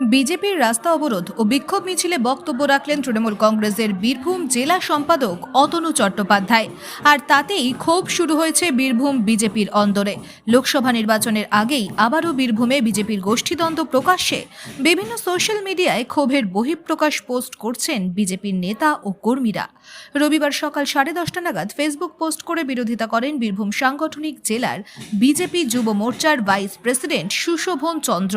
বিজেপির রাস্তা অবরোধ ও বিক্ষোভ মিছিলে বক্তব্য রাখলেন তৃণমূল কংগ্রেসের বীরভূম জেলা সম্পাদক অতনু চট্টোপাধ্যায়। আর তাতেই ক্ষোভ শুরু হয়েছে বীরভূম বিজেপির অন্দরে। লোকসভা নির্বাচনের আগেই আবারও বীরভূমে বিজেপির গোষ্ঠীদ্বন্দ্ব প্রকাশ্যে। বিভিন্ন সোশ্যাল মিডিয়ায় ক্ষোভের বহিঃপ্রকাশ পোস্ট করছেন বিজেপির নেতা ও কর্মীরা। রবিবার সকাল সাড়ে দশটা নাগাদ ফেসবুক পোস্ট করে বিরোধিতা করেন বীরভূম সাংগঠনিক জেলার বিজেপি যুব মোর্চার ভাইস প্রেসিডেন্ট সুশোভন চন্দ্র।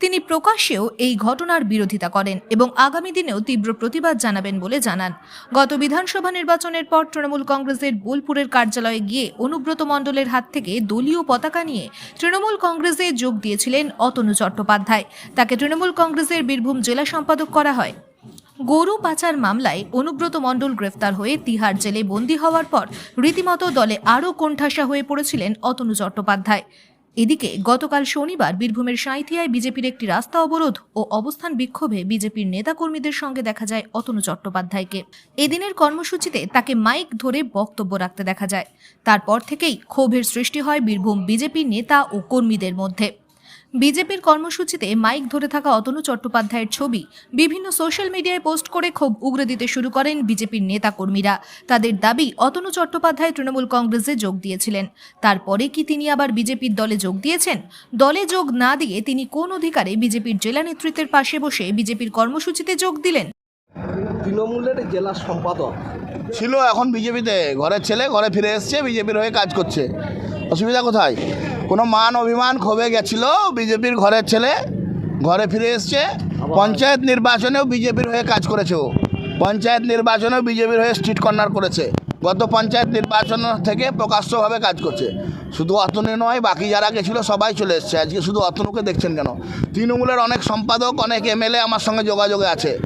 তিনি প্রকাশ্যেও এই ঘটনার বিরোধিতা করেন এবং আগামী দিনেও তীব্র প্রতিবাদ জানাবেন বলে জানান। গত বিধানসভা নির্বাচনের পর তৃণমূল কংগ্রেসের বোলপুরের কার্যালয়ে গিয়ে অনুব্রত মণ্ডলের হাত থেকে দলীয় পতাকা নিয়ে তৃণমূল কংগ্রেসে যোগ দিয়েছিলেন অতনু চট্টোপাধ্যায়। তাকে তৃণমূল কংগ্রেসের বীরভূম জেলা সম্পাদক করা হয়। গরু পাচার মামলায় অনুব্রত মণ্ডল গ্রেফতার হয়ে তিহার জেলে বন্দী হওয়ার পর রীতিমতো দলে আরও কোণঠাসা হয়ে পড়েছিলেন অতনু চট্টোপাধ্যায়। এদিকে, গতকাল শনিবার বীরভূমের সাঁইথিয়ায় বিজেপির একটি রাস্তা অবরোধ ও অবস্থান বিক্ষোভে বিজেপির নেতাকর্মীদের সঙ্গে দেখা যায় অতনু চট্টোপাধ্যায়কে। এদিনের কর্মসূচিতে তাকে মাইক ধরে বক্তব্য রাখতে দেখা যায়। তারপর থেকেই ক্ষোভের সৃষ্টি হয় বীরভূম বিজেপি নেতা ও কর্মীদের মধ্যে। বিজেপির কর্মসূচিতে মাইক ধরে থাকা অতনু চট্টোপাধ্যায়ের ছবি বিভিন্ন সোশ্যাল মিডিয়ায় পোস্ট করে ক্ষোভ উগরে দিতে শুরু করেন বিজেপির নেতাকর্মীরা। তাদের দাবি অতনু চট্টোপাধ্যায় তৃণমূল কংগ্রেসে যোগ দিয়েছিলেন। তারপরে কি তিনি আবার বিজেপির দলে যোগ দিয়েছেন? দলে যোগ না দিয়ে তিনি কোন অধিকারে বিজেপির জেলা নেতৃত্বের পাশে বসে বিজেপির কর্মসূচিতে যোগ দিলেন? তৃণমূলের জেলা সম্পাদক। ছিল এখন বিজেপিতে। ঘরের ছেলে ঘরে ফিরে এসছে বিজেপির হয়ে কাজ করছে। অসুবিধা কোথায়? কোনো মান অভিমান ক্ষোভে গেছিল বিজেপির ঘরের ছেলে? ঘরে ফিরে এসছে? পঞ্চায়েত নির্বাচনেও বিজেপির হয়ে কাজ করেছে ও। পঞ্চায়েত নির্বাচনেও বিজেপির হয়ে স্ট্রিট কর্নার করেছে। গত পঞ্চায়েত নির্বাচন থেকে প্রকাশ্যভাবে কাজ করছে। শুধু অতনু নয়, বাকি যারা গেছিল সবাই চলে এসছে। আজকে শুধু অতনুকে দেখছেন কেন? তৃণমূলের অনেক সম্পাদক, অনেক এমএলএ আমার সঙ্গে যোগাযোগে আছে।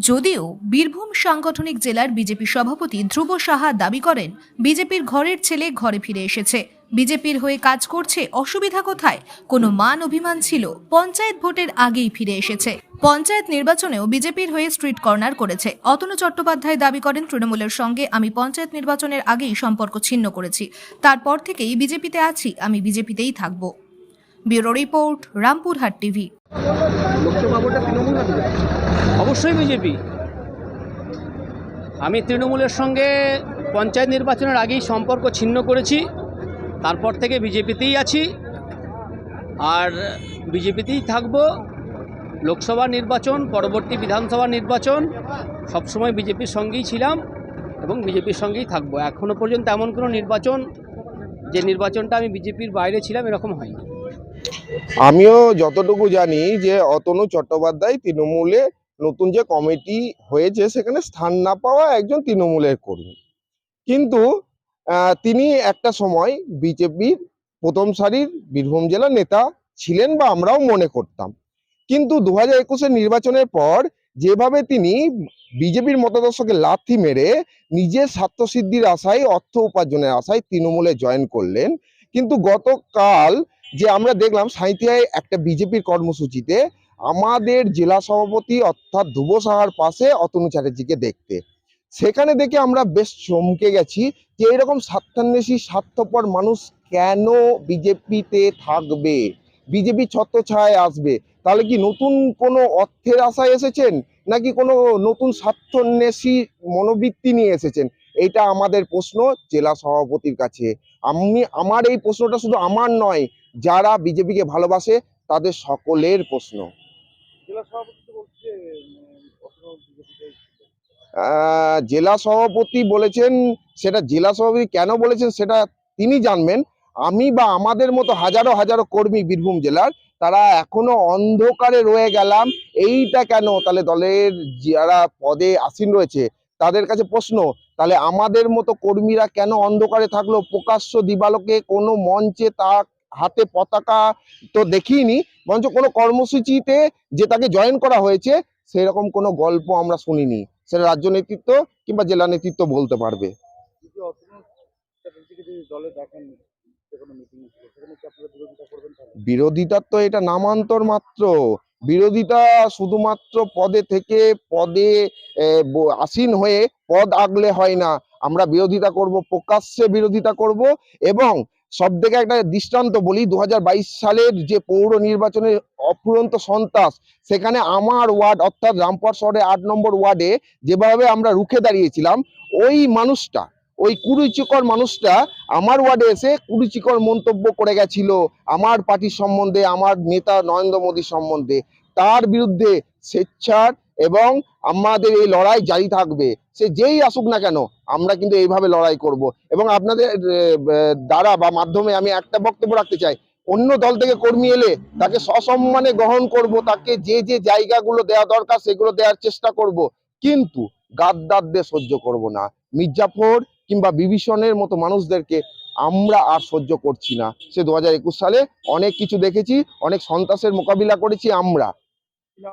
যদিও বীরভূম সাংগঠনিক জেলার বিজেপি সভাপতি ধ্রুব সাহা দাবি করেন, বিজেপির ঘরের ছেলে ঘরে ফিরে এসেছে। বিজেপির হয়ে কাজ করছে অসুবিধা কোথায়? কোনো মান অভিমান ছিল? পঞ্চায়েত ভোটের আগেই ফিরে এসেছে। পঞ্চায়েত নির্বাচনেও বিজেপির হয়ে স্ট্রিট কর্নার করেছে। অতনু চট্টোপাধ্যায় দাবি করেন, তৃণমূলের সঙ্গে আমি পঞ্চায়েত নির্বাচনের আগেই সম্পর্ক ছিন্ন করেছি। তারপর থেকেই বিজেপিতে আছি, আমি বিজেপিতেই থাকব। Bureau report, Rampurhat TV. অবশ্যই বিজেপি। আমি তৃণমূলের সঙ্গে পঞ্চায়েত নির্বাচনের আগেই সম্পর্ক ছিন্ন করেছি, তারপর থেকে বিজেপিতেই আছি, আর বিজেপিতেই থাকব। লোকসভা নির্বাচন, পরবর্তী বিধানসভা নির্বাচন, সবসময় বিজেপির সঙ্গেই ছিলাম এবং বিজেপির সঙ্গেই থাকব। এখনও পর্যন্ত এমন কোনো নির্বাচন, যে নির্বাচনটা আমি বিজেপির বাইরে ছিলাম, এরকম হয়নি। আমিও যতটুকু জানি যে অতনু চট্টোপাধ্যায় তৃণমূলে নতুন যে কমিটি হয়েছে, সেখানে স্থান না পাওয়া একজন তৃণমূলের কর্মী। কিন্তু তিনি একটা সময় বিজেপির প্রথম সারির বীরভূম জেলার নেতা ছিলেন বা আমরাও মনে করতাম। কিন্তু দু হাজার একুশের নির্বাচনের পর, যেভাবে তিনি বিজেপির মতাদর্শকে লাথি মেরে নিজের স্বার্থসিদ্ধির আশায়, অর্থ উপার্জনের আশায় তৃণমূলে জয়েন করলেন, কিন্তু গতকাল যে আমরা দেখলাম সাঁইথিয়ায় একটা বিজেপির কর্মসূচিতে আমাদের জেলা সভাপতি অর্থাৎ ধ্রুব সাহার পাশে অতনু চ্যাটার্জিকে দেখতে। সেখানে দেখে আমরা বেশ চমকে গেছি যে এরকম স্বার্থান্বেষী, স্বার্থপর মানুষ কেন বিজেপিতে থাকবে? বিজেপি ছত্রছায়ায় আসবে। তাহলে কি নতুন কোনো অর্থের আশায় এসেছেন? নাকি কোনো নতুন স্বার্থান্বেষী মনোবৃত্তি নিয়ে এসেছেন? এটা আমাদের প্রশ্ন জেলা সভাপতির কাছে। আমি, আমার এই প্রশ্নটা শুধু আমার নয়, যারা বিজেপিকে ভালোবাসে তাদের সকলের প্রশ্ন। জেলা সভাপতি বলেছেন, সেটা জেলা সভাপতি কেন বলেছেন সেটা তিনি জানবেন। আমি বা আমাদের মতো হাজারো হাজারো কর্মী বীরভূম জেলার, তারা এখনও অন্ধকারে রয়ে গেলাম। এইটা কেন? তাহলে দলের যারা পদে আসীন রয়েছে, তাদের কাছে প্রশ্ন, তাহলে আমাদের মতো কর্মীরা কেন অন্ধকারে থাকল? প্রকাশ্য দিবালোকে কোনো মঞ্চে তার হাতে পতাকা তো দেখিনি, বরঞ্চ কোনো কর্মসূচিতে যে তাকে জয়েন করা হয়েছে, সেরকম কোনো গল্প আমরা শুনিনি। সেটা রাজ্য নেতৃত্ব কিংবা জেলা নেতৃত্ব বলতে পারবে। বিরোধিতার তো এটা নামান্তর মাত্র। বিরোধিতা শুধুমাত্র পদে থেকে পদে আসীন হয়ে পদ আগলে হয় না। আমরা বিরোধিতা করব, প্রকাশ্যে বিরোধিতা করব এবং সব থেকে একটা দৃষ্টান্ত বলি দু হাজার বাইশ সালের যে পৌর নির্বাচনের অফুরন্ত সন্ত্রাস, সেখানে আমার ওয়ার্ড অর্থাৎ রামপুর শহরে আট নম্বর ওয়ার্ডে যেভাবে আমরা রুখে দাঁড়িয়েছিলাম, ওই মানুষটা, ওই কুরুচিকর মানুষটা আমার ওয়ার্ডে এসে কুরুচিকর মন্তব্য করে গেছিল, আমার পার্টির সম্বন্ধে, আমার নেতা নরেন্দ্র মোদীর সম্বন্ধে। তার বিরুদ্ধে স্বেচ্ছার এবং আমাদের এই লড়াই জারি থাকবে। সে যেই আসুক না কেন, আমরা কিন্তু এইভাবে লড়াই করব। এবং আপনাদের দ্বারা বা মাধ্যমে আমি একটা বক্তব্য রাখতে চাই। অন্য দল থেকে কর্মী এলে তাকে সসম্মানে গ্রহণ করব, তাকে যে যে জায়গাগুলো দেওয়া দরকার সেগুলো দেওয়ার চেষ্টা করব। কিন্তু গাদ্দারদের সহ্য করব না। মির্জাফর কিংবা বিভীষণের মতো মানুষদেরকে আমরা আর সহ্য করছি না। সে দু হাজার একুশ সালে অনেক কিছু দেখেছি, অনেক সন্ত্রাসের মোকাবিলা করেছি আমরা।